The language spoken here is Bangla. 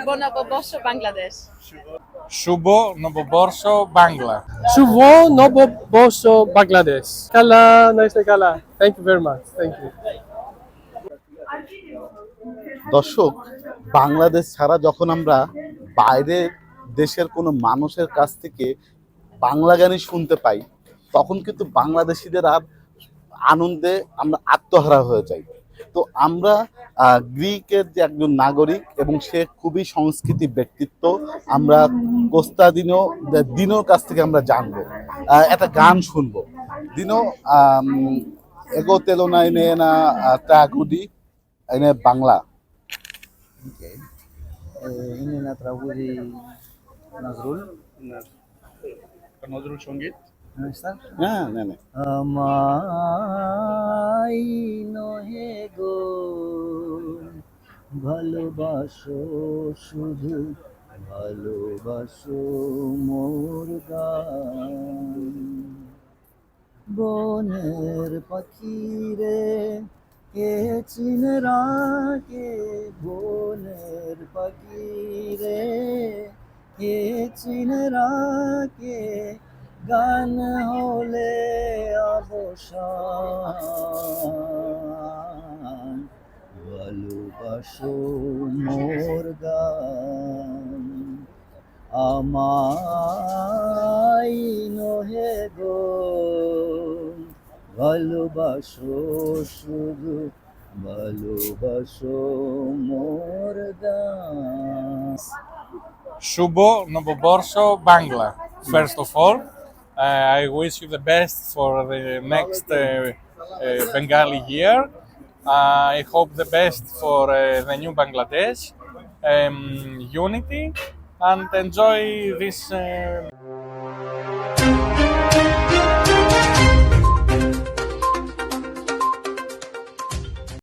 শুভ নববর্ষ বাংলাদেশ। শুভ নববর্ষ বাংলা। শুভ নববর্ষ বাংলাদেশ। কালা নাইস কালা। Thank you very much thank you দর্শক বাংলাদেশ ছাড়া যখন আমরা বাইরের দেশের কোনো মানুষের কাছ থেকে বাংলা গানই শুনতে পাই তখন কিন্তু বাংলাদেশিদের আর আনন্দে আমরা আত্মহারা হয়ে যাই। তো আমরা গ্রিকের যে একজন নাগরিক এবং সে খুবই সংস্কৃতি ব্যক্তিত্ব আমরা কোস্তাদিনো দিনোর কাছ থেকে আমরা জানব। একটা গান শুনব। দিনো এগো তেলো নাই নে না ট্রাগুডি এনে বাংলা। নজরুল। সংগীত। হ্যাঁ না না। আমায় নহে গো ভালোবাসো শুধু, ভালোবাসো মোর গান। বনের পাখিরে কে চিনে রাখে বনের পাখিরে কে চিনে রাখে গান হলে অবসান ভালোবাসো মোর গান আমায় নহে গো ভালোবাসো শুধু ভালোবাসো মোর গান শুভ নববর্ষ Bangla first of all uh, I wish you the best for the next uh, uh, Bengali year uh, I hope the best for uh, the new Bangladesh um, unity and enjoy this uh,